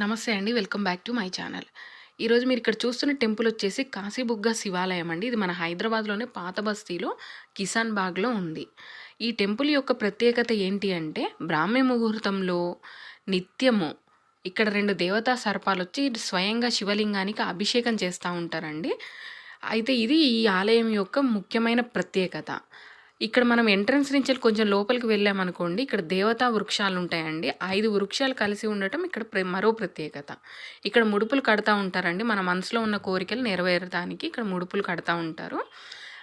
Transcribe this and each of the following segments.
నమస్తే అండి. Welcome back to my channel. ఈరోజు మీరు ఇక్కడ చూస్తున్న టెంపుల్ వచ్చేసి కాశీబుగ్గ శివాలయం అండి. ఇది మన హైదరాబాద్లోనే పాత బస్తీలో కిసాన్ బాగ్లో ఉంది. ఈ టెంపుల్ యొక్క ప్రత్యేకత ఏంటి అంటే బ్రాహ్మీ ముహూర్తంలో నిత్యము ఇక్కడ రెండు దేవతా సర్పాలు వచ్చి స్వయంగా శివలింగానికి అభిషేకం చేస్తూ ఉంటారండి. అయితే ఇది ఈ ఆలయం యొక్క ముఖ్యమైన ప్రత్యేకత. ఇక్కడ మనం ఎంట్రన్స్ నుంచి కొంచెం లోపలికి వెళ్ళామనుకోండి ఇక్కడ దేవతా వృక్షాలు ఉంటాయండి ఐదు వృక్షాలు కలిసి ఉండటం ఇక్కడ ప్ర- మరో ప్రత్యేకత. ఇక్కడ ముడుపులు కడతా ఉంటారండి. మన మనసులో ఉన్న కోరికలు నెరవేరడానికి ఇక్కడ ముడుపులు కడతా ఉంటారు.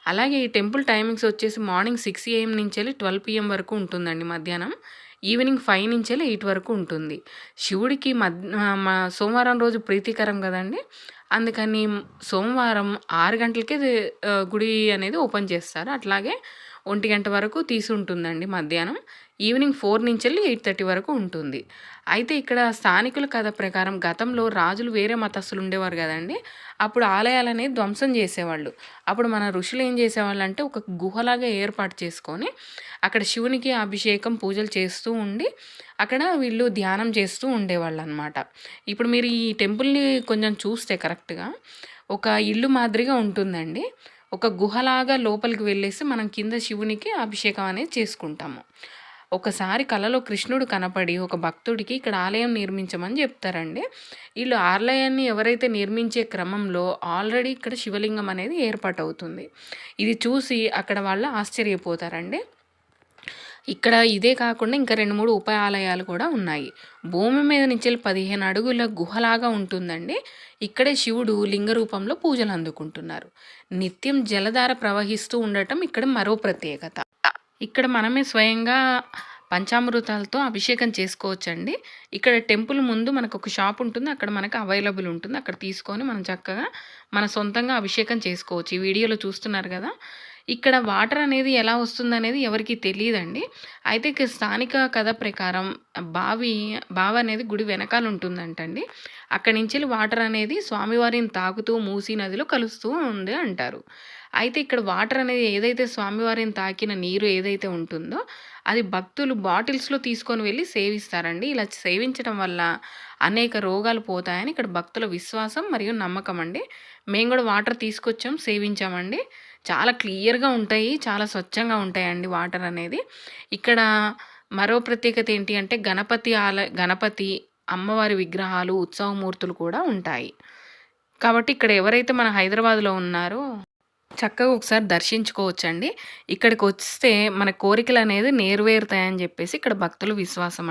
అలాగే ఈ టెంపుల్ టైమింగ్స్ వచ్చేసి మార్నింగ్ సిక్స్ ఏఎం నుంచి వెళ్ళి ట్వెల్వ్ పిఎం వరకు ఉంటుందండి మధ్యాహ్నం. ఈవినింగ్ ఫైవ్ నుంచి వెళ్ళి ఎయిట్ వరకు ఉంటుంది. శివుడికి మధ్య సోమవారం రోజు ప్రీతికరం కదండి. అందుకని సోమవారం ఆరు గంటలకే గుడి అనేది ఓపెన్ చేస్తారు. అట్లాగే ఒంటి గంట వరకు తీసి ఉంటుందండి మధ్యాహ్నం. ఈవినింగ్ ఫోర్ నుంచి వెళ్ళి ఎయిట్ థర్టీ వరకు ఉంటుంది. అయితే ఇక్కడ స్థానికుల కథ ప్రకారం గతంలో రాజులు వేరే మతస్థులు ఉండేవారు కదండి. అప్పుడు ఆలయాలనే ధ్వంసం చేసేవాళ్ళు. అప్పుడు మన ఋషులు ఏం చేసేవాళ్ళు అంటే ఒక గుహలాగా ఏర్పాటు చేసుకొని అక్కడ శివునికి అభిషేకం పూజలు చేస్తూ ఉండి అక్కడ వీళ్ళు ధ్యానం చేస్తూ ఉండేవాళ్ళు అనమాట ఇప్పుడు మీరు ఈ టెంపుల్ని కొంచెం చూస్తే కరెక్ట్ కరెక్ట్గా. ఒక ఇల్లు మాదిరిగా ఉంటుందండి. ఒక గుహలాగా లోపలికి వెళ్ళేసి మనం కింద శివునికి అభిషేకం అనేది చేసుకుంటాము. ఒకసారి కలలో కృష్ణుడు కనపడి ఒక భక్తుడికి ఇక్కడ ఆలయం నిర్మించమని చెప్తారండి. వీళ్ళు ఆలయాన్ని ఎవరైతే నిర్మించే క్రమంలో ఆల్రెడీ ఇక్కడ శివలింగం అనేది ఏర్పాటు అవుతుంది ఇది చూసి అక్కడ వాళ్ళు ఆశ్చర్యపోతారండి. ఇక్కడ ఇదే కాకుండా ఇంకా రెండు మూడు ఉపాయాలయాలు ఆలయాలు కూడా ఉన్నాయి. భూమి మీద నుంచి పదిహేను అడుగుల గుహలాగా ఉంటుందండి. ఇక్కడే శివుడు లింగ రూపంలో పూజలు అందుకుంటున్నారు. నిత్యం జలధార ప్రవహిస్తూ ఉండటం ఇక్కడ మరో ప్రత్యేకత. ఇక్కడ మనమే స్వయంగా పంచామృతాలతో అభిషేకం చేసుకోవచ్చండి. ఇక్కడ టెంపుల్ ముందు మనకు ఒక షాప్ ఉంటుంది. అక్కడ మనకు అవైలబుల్ ఉంటుంది. అక్కడ తీసుకొని మనం చక్కగా మన సొంతంగా అభిషేకం చేసుకోవచ్చు. ఈ వీడియోలో చూస్తున్నారు కదా. ఇక్కడ వాటర్ అనేది ఎలా వస్తుందనేది ఎవరికీ తెలియదండి. అయితే స్థానిక కథ ప్రకారం బావి బావి అనేది గుడి వెనకాల ఉంటుందంటండి. అక్కడి నుంచి వాటర్ అనేది స్వామివారిని తాకుతూ మూసీ నదిలో కలుస్తూ ఉంది అంటారు. అయితే ఇక్కడ వాటర్ అనేది ఏదైతే స్వామివారిని తాకిన నీరు ఏదైతే ఉంటుందో అది భక్తులు బాటిల్స్లో తీసుకొని వెళ్ళి సేవిస్తారండి. ఇలా సేవించడం వల్ల అనేక రోగాలు పోతాయని ఇక్కడ భక్తుల విశ్వాసం మరియు నమ్మకం అండి. మేము కూడా వాటర్ తీసుకొచ్చాం సేవించామండి. చాలా క్లియర్గా ఉంటాయి చాలా స్వచ్ఛంగా ఉంటాయండి వాటర్ అనేది. ఇక్కడ మరో ప్రత్యేకత ఏంటి అంటే గణపతి ఆలయ గణపతి అమ్మవారి విగ్రహాలు ఉత్సవమూర్తులు కూడా ఉంటాయి. కాబట్టి ఇక్కడ ఎవరైతే మన హైదరాబాద్లో ఉన్నారో చక్కగా ఒకసారి దర్శించుకోవచ్చండి. ఇక్కడికి వస్తే మన కోరికలు అనేది నెరవేరుతాయని చెప్పేసి ఇక్కడ భక్తులు విశ్వాసం